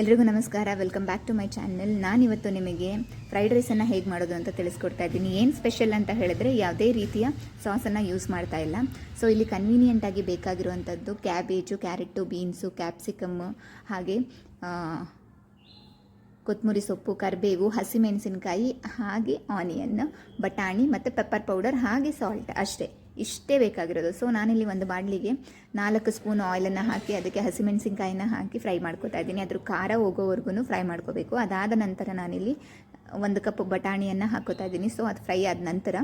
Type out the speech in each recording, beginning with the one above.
ಎಲ್ರಿಗೂ ನಮಸ್ಕಾರ. Welcome back to my channel ನಾನಿವತ್ತು ನಿಮಗೆ ಫ್ರೈಡ್ ರೈಸನ್ನು ಹೇಗೆ ಮಾಡೋದು ಅಂತ ತಿಳಿಸ್ಕೊಡ್ತಾ ಇದ್ದೀನಿ. ಏನು ಸ್ಪೆಷಲ್ ಅಂತ ಹೇಳಿದ್ರೆ ಯಾವುದೇ ರೀತಿಯ ಸಾಸನ್ನು ಯೂಸ್ ಮಾಡ್ತಾ ಇಲ್ಲ. ಸೊ ಇಲ್ಲಿ ಕನ್ವೀನಿಯೆಂಟಾಗಿ ಬೇಕಾಗಿರುವಂಥದ್ದು ಕ್ಯಾಬೇಜು ಕ್ಯಾರೆಟು ಬೀನ್ಸು ಕ್ಯಾಪ್ಸಿಕಮ್ಮು ಹಾಗೆ ಕೊತ್ತಂಬರಿ ಸೊಪ್ಪು, ಕರಿಬೇವು, ಹಸಿಮೆಣಸಿನಕಾಯಿ, ಹಾಗೆ ಆನಿಯನ್ ಬಟಾಣಿ ಮತ್ತು ಪೆಪ್ಪರ್ ಪೌಡರ್ ಹಾಗೆ ಸಾಲ್ಟ್ ಅಷ್ಟೇ. ಇಷ್ಟೇ ಬೇಕಾಗಿರೋದು. ಸೊ ನಾನಿಲ್ಲಿ ಒಂದು ಬಾಣಲಿಗೆ ನಾಲ್ಕು ಸ್ಪೂನ್ ಆಯಿಲನ್ನು ಹಾಕಿ, ಅದಕ್ಕೆ ಹಸಿಮೆಣಸಿನ್ಕಾಯಿನ ಹಾಕಿ ಫ್ರೈ ಮಾಡ್ಕೊತಾ ಇದ್ದೀನಿ. ಅದ್ರ ಖಾರ ಹೋಗೋವರೆಗೂ ಫ್ರೈ ಮಾಡ್ಕೋಬೇಕು. ಅದಾದ ನಂತರ ನಾನಿಲ್ಲಿ ಒಂದು ಕಪ್ ಬಟಾಣಿಯನ್ನು ಹಾಕೋತಾ ಇದ್ದೀನಿ. ಸೊ ಅದು ಫ್ರೈ ಆದ ನಂತರ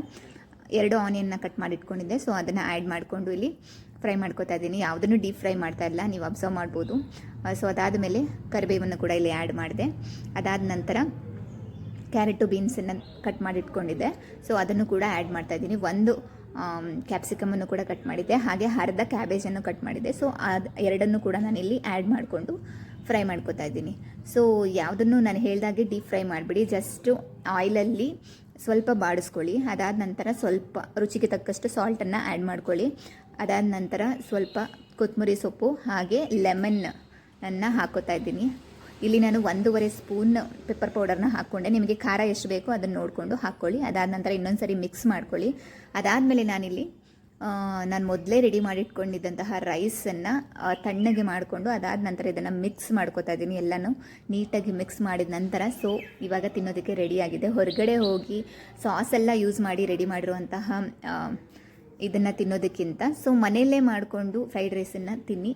ಎರಡು ಆನಿಯನ್ನ ಕಟ್ ಮಾಡಿಟ್ಕೊಂಡಿದ್ದೆ. ಸೊ ಅದನ್ನು ಆ್ಯಡ್ ಮಾಡಿಕೊಂಡು ಇಲ್ಲಿ ಫ್ರೈ ಮಾಡ್ಕೊತಾ ಇದ್ದೀನಿ. ಯಾವುದನ್ನು ಡೀಪ್ ಫ್ರೈ ಮಾಡ್ತಾ ಇಲ್ಲ. ನೀವು ಅಬ್ಸರ್ವ್ ಮಾಡ್ಬೋದು. ಸೊ ಅದಾದ ಮೇಲೆ ಕರಿಬೇವನ್ನು ಕೂಡ ಇಲ್ಲಿ ಆ್ಯಡ್ ಮಾಡಿದೆ. ಅದಾದ ನಂತರ ಕ್ಯಾರೆಟು ಬೀನ್ಸನ್ನು ಕಟ್ ಮಾಡಿಟ್ಕೊಂಡಿದ್ದೆ. ಸೊ ಅದನ್ನು ಕೂಡ ಆ್ಯಡ್ ಮಾಡ್ತಾ ಇದ್ದೀನಿ. ಒಂದು ಕ್ಯಾಪ್ಸಿಕಮನ್ನು ಕೂಡ ಕಟ್ ಮಾಡಿದ್ದೆ. ಹಾಗೆ ಅರ್ಧ ಕ್ಯಾಬೇಜನ್ನು ಕಟ್ ಮಾಡಿದ್ದೆ. ಸೊ ಅದು ಎರಡನ್ನು ಕೂಡ ನಾನಿಲ್ಲಿ ಆ್ಯಡ್ ಮಾಡಿಕೊಂಡು ಫ್ರೈ ಮಾಡ್ಕೋತಾ ಇದ್ದೀನಿ. ಸೊ ಯಾವುದನ್ನು ನಾನು ಹೇಳ್ದಾಗೆ ಡೀಪ್ ಫ್ರೈ ಮಾಡಿಬಿಡಿ. ಜಸ್ಟು ಆಯಿಲಲ್ಲಿ ಸ್ವಲ್ಪ ಬಾಡಿಸ್ಕೊಳ್ಳಿ. ಅದಾದ ನಂತರ ಸ್ವಲ್ಪ ರುಚಿಗೆ ತಕ್ಕಷ್ಟು ಸಾಲ್ಟನ್ನು ಆ್ಯಡ್ ಮಾಡ್ಕೊಳ್ಳಿ. ಅದಾದ ನಂತರ ಸ್ವಲ್ಪ ಕೊತ್ತಂಬರಿ ಸೊಪ್ಪು ಹಾಗೆ ಲೆಮನ್ ಅನ್ನು ಹಾಕೋತಾ ಇದ್ದೀನಿ. ಇಲ್ಲಿ ನಾನು ಒಂದೂವರೆ ಸ್ಪೂನ್ ಪೆಪ್ಪರ್ ಪೌಡರ್ನ ಹಾಕ್ಕೊಂಡೆ. ನಿಮಗೆ ಖಾರ ಎಷ್ಟು ಬೇಕೋ ಅದನ್ನು ನೋಡಿಕೊಂಡು ಹಾಕ್ಕೊಳ್ಳಿ. ಅದಾದ ನಂತರ ಇನ್ನೊಂದು ಸರಿ ಮಿಕ್ಸ್ ಮಾಡ್ಕೊಳ್ಳಿ. ಅದಾದಮೇಲೆ ನಾನಿಲ್ಲಿ ನಾನು ಮೊದಲೇ ರೆಡಿ ಮಾಡಿಟ್ಕೊಂಡಿದ್ದಂತಹ ರೈಸನ್ನು ತಣ್ಣಗೆ ಮಾಡಿಕೊಂಡು ಅದಾದ ನಂತರ ಇದನ್ನು ಮಿಕ್ಸ್ ಮಾಡ್ಕೊತಾ ಇದ್ದೀನಿ ಎಲ್ಲನೂ. ನೀಟಾಗಿ ಮಿಕ್ಸ್ ಮಾಡಿದ ನಂತರ ಸೊ ಇವಾಗ ತಿನ್ನೋದಕ್ಕೆ ರೆಡಿಯಾಗಿದೆ ಹೊರಗಡೆ ಹೋಗಿ ಸಾಸ್ ಎಲ್ಲ ಯೂಸ್ ಮಾಡಿ ರೆಡಿ ಮಾಡಿರುವಂತಹ ಇದನ್ನು ತಿನ್ನೋದಕ್ಕಿಂತ ಸೊ ಮನೆಯಲ್ಲೇ ಮಾಡಿಕೊಂಡು ಫ್ರೈಡ್ ರೈಸನ್ನು ತಿನ್ನಿ.